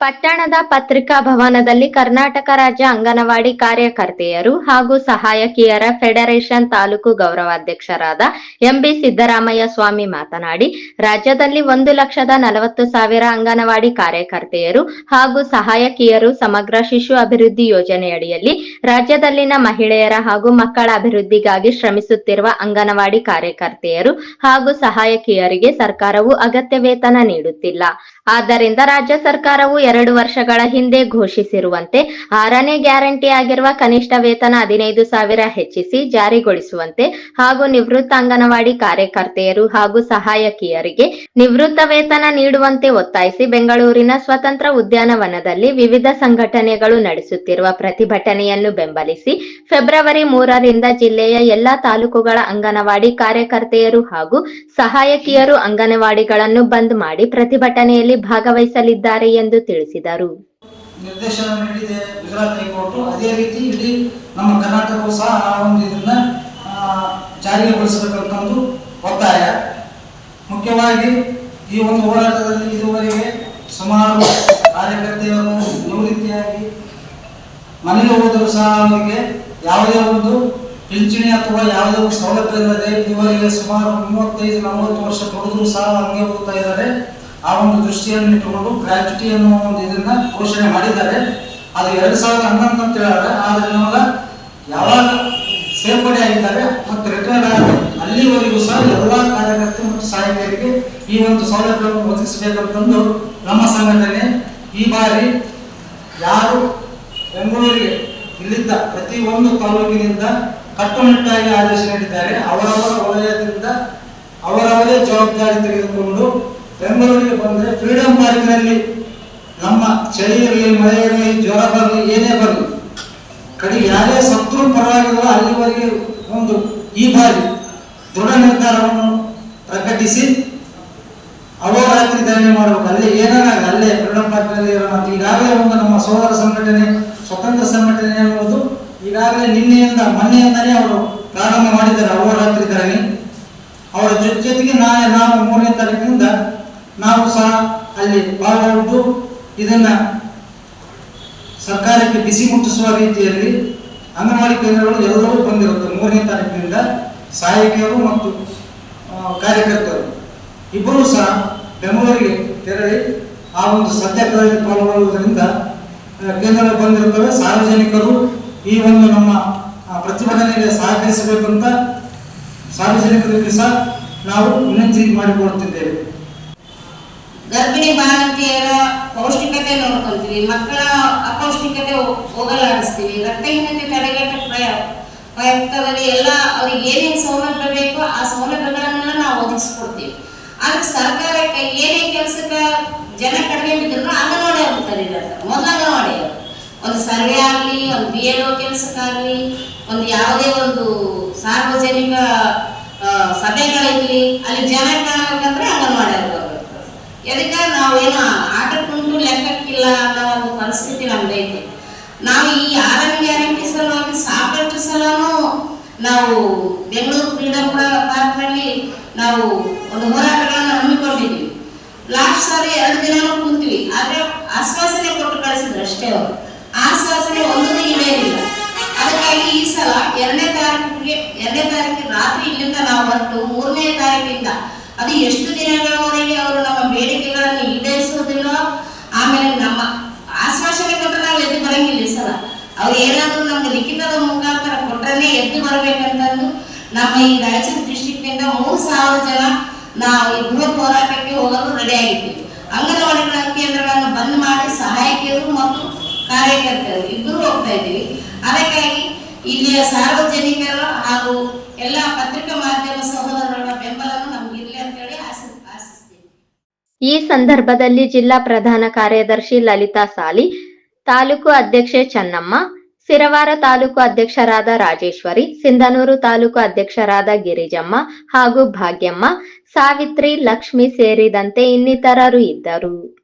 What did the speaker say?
ಪಟ್ಟಣದ ಪತ್ರಿಕಾ ಭವನದಲ್ಲಿ ಕರ್ನಾಟಕ ರಾಜ್ಯ ಅಂಗನವಾಡಿ ಕಾರ್ಯಕರ್ತೆಯರು ಹಾಗೂ ಸಹಾಯಕಿಯರ ಫೆಡರೇಷನ್ ತಾಲೂಕು ಗೌರವಾಧ್ಯಕ್ಷರಾದ ಎಂಬಿ ಸಿದ್ದರಾಮಯ್ಯ ಸ್ವಾಮಿ ಮಾತನಾಡಿ, ರಾಜ್ಯದಲ್ಲಿ ಒಂದು ಲಕ್ಷದ ನಲವತ್ತು ಸಾವಿರ ಅಂಗನವಾಡಿ ಕಾರ್ಯಕರ್ತೆಯರು ಹಾಗೂ ಸಹಾಯಕಿಯರು ಸಮಗ್ರ ಶಿಶು ಅಭಿವೃದ್ಧಿ ಯೋಜನೆಯಡಿಯಲ್ಲಿ ರಾಜ್ಯದಲ್ಲಿನ ಮಹಿಳೆಯರ ಹಾಗೂ ಮಕ್ಕಳ ಅಭಿವೃದ್ಧಿಗಾಗಿ ಶ್ರಮಿಸುತ್ತಿರುವ ಅಂಗನವಾಡಿ ಕಾರ್ಯಕರ್ತೆಯರು ಹಾಗೂ ಸಹಾಯಕಿಯರಿಗೆ ಸರ್ಕಾರವು ಅಗತ್ಯ ವೇತನ ನೀಡುತ್ತಿಲ್ಲ. ಆದ್ದರಿಂದ ರಾಜ್ಯ ಸರ್ಕಾರವು ಎರಡು ವರ್ಷಗಳ ಹಿಂದೆ ಘೋಷಿಸಿರುವಂತೆ ಆರನೇ ಗ್ಯಾರಂಟಿ ಆಗಿರುವ ಕನಿಷ್ಠ ವೇತನ ಹದಿನೈದು ಸಾವಿರ ಹೆಚ್ಚಿಸಿ ಜಾರಿಗೊಳಿಸುವಂತೆ ಹಾಗೂ ನಿವೃತ್ತ ಅಂಗನವಾಡಿ ಕಾರ್ಯಕರ್ತೆಯರು ಹಾಗೂ ಸಹಾಯಕಿಯರಿಗೆ ನಿವೃತ್ತ ವೇತನ ನೀಡುವಂತೆ ಒತ್ತಾಯಿಸಿ ಬೆಂಗಳೂರಿನ ಸ್ವತಂತ್ರ ಉದ್ಯಾನವನದಲ್ಲಿ ವಿವಿಧ ಸಂಘಟನೆಗಳು ನಡೆಸುತ್ತಿರುವ ಪ್ರತಿಭಟನೆಯನ್ನು ಬೆಂಬಲಿಸಿ ಫೆಬ್ರವರಿ ಮೂರರಿಂದ ಜಿಲ್ಲೆಯ ಎಲ್ಲಾ ತಾಲೂಕುಗಳ ಅಂಗನವಾಡಿ ಕಾರ್ಯಕರ್ತೆಯರು ಹಾಗೂ ಸಹಾಯಕಿಯರು ಅಂಗನವಾಡಿಗಳನ್ನು ಬಂದ್ ಮಾಡಿ ಪ್ರತಿಭಟನೆಯಲ್ಲಿ ಭಾಗವಹಿಸಲಿದ್ದಾರೆ ಎಂದು ತಿಳಿಸಿದರು. ನಿರ್ದೇಶನ ನೀಡಿದೆ ಗುಜರಾತ್ ಹೈಕೋರ್ಟ್. ಅದೇ ರೀತಿ ಇಲ್ಲಿ ನಮ್ಮ ಕರ್ನಾಟಕವು ಸಹ ಆ ಒಂದು ಇದನ್ನ ಜಾರಿಗೊಳಿಸಬೇಕಂತಂದು ಒತ್ತಾಯ. ಮುಖ್ಯವಾಗಿ ಈ ಒಂದು ಹೋರಾಟದಲ್ಲಿ ಇದುವರೆಗೆ ಸುಮಾರು ಕಾರ್ಯಕರ್ತೆಯರು ನಿವೃತ್ತಿಯಾಗಿ ಮನೆಗೆ ಹೋದರೂ ಸಹ ಅವರಿಗೆ ಯಾವುದೇ ಒಂದು ಪಿಂಚಣಿ ಅಥವಾ ಯಾವುದೇ ಒಂದು ಸೌಲಭ್ಯ ಇಲ್ಲದೆ ಇದುವರೆಗೆ ಸುಮಾರು ಮೂವತ್ತೈದು ನಲವತ್ತು ವರ್ಷ ತೊಳೆದರೂ ಸಹ ಹಂಗೆ ಹೋಗ್ತಾ ಇದ್ದಾರೆ. ಆ ಒಂದು ದೃಷ್ಟಿಯನ್ನು ಇಟ್ಟುಕೊಂಡು ಗ್ರಾಚ್ಯುಟಿ ಅನ್ನೋ ಒಂದು ಇದನ್ನ ಘೋಷಣೆ ಮಾಡಿದ್ದಾರೆ. ಅದು ಎರಡು ಸಾವಿರದ ಹನ್ನೊಂದು ಅಂತ ಹೇಳಿದ್ರೆ, ಆದ್ರೆ ನಮಗ ಯಾವಾಗ ಸೇರ್ಪಡೆ ಆಗಿದ್ದಾರೆ ಮತ್ತು ರಿಟೈರ್ಡ್ ಆದ ಅಲ್ಲಿವರೆಗೂ ಸಹ ಎಲ್ಲ ಕಾರ್ಯಕರ್ತರು ಮತ್ತು ಸಹಾಯಕರಿಗೆ ಈ ಒಂದು ಸೌಲಭ್ಯವನ್ನು ಒದಗಿಸಬೇಕಂತಂದು ನಮ್ಮ ಸಂಘಟನೆ ಈ ಬಾರಿ ಯಾರು ಬೆಂಗಳೂರಿಗೆ ಇಲ್ಲಿದ್ದ ಪ್ರತಿ ಒಂದು ತಾಲೂಕಿನಿಂದ ಕಟ್ಟುನಿಟ್ಟಾಗಿ ಆದೇಶ ನೀಡಿದ್ದಾರೆ. ಅವರವರ ವಲಯದಿಂದ, ಅವರವರೇ ಜವಾಬ್ದಾರಿ ತೆಗೆದುಕೊಂಡು ಬೆಂಗಳೂರಿಗೆ ಬಂದರೆ ಫ್ರೀಡಂ ನಮ್ಮ ಚಳಿ ಇರಲಿ ಮಳೆ ಇರಲಿ ಜ್ವರ ಬರಲಿ, ಏನೇ ಬರಲಿ, ಕಡೆ ಯಾರೇ ಸತ್ರು ಪರವಾಗಿಲ್ಲ, ಅಲ್ಲಿವರೆಗೆ ಒಂದು ಈ ಬಾರಿ ದೃಢ ನಿರ್ಧಾರವನ್ನು ಪ್ರಕಟಿಸಿ ಅಹೋರಾತ್ರಿ ಧರಣಿ ಮಾಡಬೇಕು. ಅಲ್ಲೇ ಏನಾಗಲ್ಲ, ಅಲ್ಲೇ ಫ್ರೀಡಂ ಪಾರ್ಕ್ನಲ್ಲಿ ಮತ್ತು ಈಗಾಗಲೇ ಒಂದು ನಮ್ಮ ಸೋದರ ಸಂಘಟನೆ, ಸ್ವತಂತ್ರ ಸಂಘಟನೆ ಅನ್ನುವುದು ಈಗಾಗಲೇ ನಿನ್ನೆಯಿಂದ, ಮೊನ್ನೆಯಿಂದಲೇ ಅವರು ಪ್ರಾರಂಭ ಮಾಡಿದ್ದಾರೆ ಅಹೋರಾತ್ರಿ ಧರಣಿ. ಅವರ ಜೊತೆ ಜೊತೆಗೆ ನಾಳೆ ನಾವು ಮೂರನೇ ತಾರೀಕಿನಿಂದ ನಾವು ಸಹ ಅಲ್ಲಿ ಪಾಲ್ಗೊಂಡು ಇದನ್ನ ಸರ್ಕಾರಕ್ಕೆ ಬಿಸಿ ಮುಟ್ಟಿಸುವ ರೀತಿಯಲ್ಲಿ ಅಂಗನವಾಡಿ ಕೇಂದ್ರಗಳು ಎಲ್ಲವೂ ಬಂದಿರುತ್ತೆ ಮೂರನೇ ತಾರೀಕಿನಿಂದ ಸಹಾಯಕಿಯರು ಮತ್ತು ಕಾರ್ಯಕರ್ತರು. ಇಬ್ಬರೂ ಸಹ ಬೆಂಗಳೂರಿಗೆ ತೆರಳಿ ಆ ಒಂದು ಸತ್ಯಾಗ್ರಹದಲ್ಲಿ ಪಾಲ್ಗೊಳ್ಳುವುದರಿಂದ ಕೇಂದ್ರಗಳು ಬಂದಿರುತ್ತವೆ. ಸಾರ್ವಜನಿಕರು ಈ ಒಂದು ನಮ್ಮ ಪ್ರತಿಭಟನೆಗೆ ಸಹಕರಿಸಬೇಕಂತ ಸಾರ್ವಜನಿಕರಿಗೆ ಸಹ ನಾವು ವಿನಂತಿ ಮಾಡಿಕೊಡುತ್ತಿದ್ದೇವೆ. ಗರ್ಭಿಣಿ ಬಾಲಕಿಯರ ಪೌಷ್ಟಿಕತೆ ನೋಡ್ಕೊಂತೀವಿ. ಮಕ್ಕಳ ಅಪೌಷ್ಟಿಕತೆ ಹೋಗಲಾಡಿಸ್ತೀವಿ. ರಕ್ತಹೀನತೆ ತಡೆಗಟ್ಟ ಪ್ರಯ ಪ್ರಯುಕ್ತದಲ್ಲಿ ಎಲ್ಲ ಅವ್ರಿಗೆ ಏನೇನು ಸೌಲಭ್ಯ ಬೇಕೋ ಆ ಸೌಲಭ್ಯಗಳನ್ನೆಲ್ಲ ನಾವು ಒದಗಿಸ್ಕೊಡ್ತೀವಿ. ಆದ್ರೆ ಸರ್ಕಾರಕ್ಕೆ ಏನೇ ಕೆಲಸಕ್ಕೆ ಜನ ಕಡಿಮೆ ಬಿದ್ದರೂ ಅಂಗನವಾಡಿ ಅವ್ರು ಕರೀತಾರೆ ಮೊದಲು ಅಂಗನವಾಡಿ ಒಂದು ಸರ್ವೆ ಆಗಲಿ, ಒಂದು ಬಿ ಎಲ್ ಒ ಕೆಲಸಕ್ಕಾಗಲಿ, ಒಂದು ಯಾವುದೇ ಒಂದು ಸಾರ್ವಜನಿಕ ಸಭೆಗಳಿರಲಿ, ಅಲ್ಲಿ ಜನ ಕಾಣಬೇಕಂದ್ರೆ ಅಂಗನವಾಡಿ ಅವ್ರು ಎದಕ್ಕೆ ನಾವೇನು ಆಟಕ್ಕುಂಟು ಲೆಕ್ಕಕ್ಕಿಲ್ಲ ಅನ್ನೋ ಒಂದು ಪರಿಸ್ಥಿತಿ ನಮ್ದೈತಿ. ನಾವು ಈ ಆರನೇ ಗ್ಯಾರಂಟಿ ಸಲುವಾಗಿ ಸಾಕಷ್ಟು ಸಲನೂ ನಾವು ಬೆಂಗಳೂರು ಕೂಡ ಪಾರ್ಕ್ನಲ್ಲಿ ನಾವು ಒಂದು ಹೋರಾಟಗಳನ್ನು ಹಮ್ಮಿಕೊಂಡಿದ್ವಿ. ಲಾಸ್ಟ್ ಸಾರಿ ಎರಡು ದಿನನೂ ಕುಂತ್ವಿ. ಆದರೆ ಆಶ್ವಾಸನೆ ಕೊಟ್ಟು ಕಳಿಸಿದ್ರು ಅಷ್ಟೇ ಅವರು. ಆಶ್ವಾಸನೆ ಒಂದು ಈಡೇರಿಲ್ಲ ಅದಕ್ಕಾಗಿ ಈ ಸಲ ಎರಡನೇ ತಾರೀಕಿಗೆ ಎರಡನೇ ತಾರೀಕಿಗೆ ರಾತ್ರಿ ಇಲ್ಲಿಂದ ನಾವು ಹೊರಟು ಮೂರನೇ ತಾರೀಕಿಂದ ಅದು ಎಷ್ಟು ದಿನಗಳವರೆಗೆ ಅವರು ನಮ್ಮ ಬೇಡಿಕೆಗಳನ್ನು ಈಡೇರಿಸುವುದಿಲ್ಲ ಆಮೇಲೆ ನಮ್ಮ ಆಶ್ವಾಸನೆ ಕೊಟ್ಟರೆ ನಾವು ಎದ್ದು ಬರಂಗಿಲ್ಲ ಈ ಸಲ ಅವ್ರು ಏನಾದರೂ ನಮ್ಗೆ ಲಿಖಿತದ ಮುಖಾಂತರ ಕೊಟ್ಟರೆ ಎದ್ದು ಬರಬೇಕಂತಂದು ನಮ್ಮ ಈ ರಾಯಚೂರು ಡಿಸ್ಟಿಕ್ನಿಂದ ಮೂರು ಸಾವಿರ ಜನ ನಾವು ಈ ಬೃಹತ್ ಹೋರಾಟಕ್ಕೆ ಹೋಗಲು ರೆಡಿ ಆಗಿದ್ದೀವಿ ಅಂಗನವಾಡಿಗಳ ಕೇಂದ್ರಗಳನ್ನು ಬಂದ್ ಮಾಡಿ ಸಹಾಯಕಿಯರು ಮತ್ತು ಕಾರ್ಯಕರ್ತರು ಇಬ್ಬರು ಹೋಗ್ತಾ ಇದ್ದೀವಿ ಅದಕ್ಕಾಗಿ ಇಲ್ಲಿಯ ಸಾರ್ವಜನಿಕರು ಹಾಗೂ ಎಲ್ಲ ಪತ್ರಿಕಾ ಮಾಧ್ಯಮ ಸಹೋದರರ ಬೆಂಬಲವನ್ನು ನಮ್ಗೆ ಇರಲಿ ಅಂತೇಳಿ ಆಶಿ ಆಶಿಸ್ತೀನಿ. ಈ ಸಂದರ್ಭದಲ್ಲಿ ಜಿಲ್ಲಾ ಪ್ರಧಾನ ಕಾರ್ಯದರ್ಶಿ ಲಲಿತಾ ಸಾಲಿ, ತಾಲೂಕು ಅಧ್ಯಕ್ಷೆ ಚೆನ್ನಮ್ಮ ಸಿರವಾರ ತಾಲೂಕು ಅಧ್ಯಕ್ಷರಾದ ರಾಜೇಶ್ವರಿ, ಸಿಂಧನೂರು ತಾಲೂಕು ಅಧ್ಯಕ್ಷರಾದ ಗಿರಿಜಮ್ಮ ಹಾಗೂ ಭಾಗ್ಯಮ್ಮ, ಸಾವಿತ್ರಿ, ಲಕ್ಷ್ಮಿ ಸೇರಿದಂತೆ ಇನ್ನಿತರರು ಇದ್ದರು.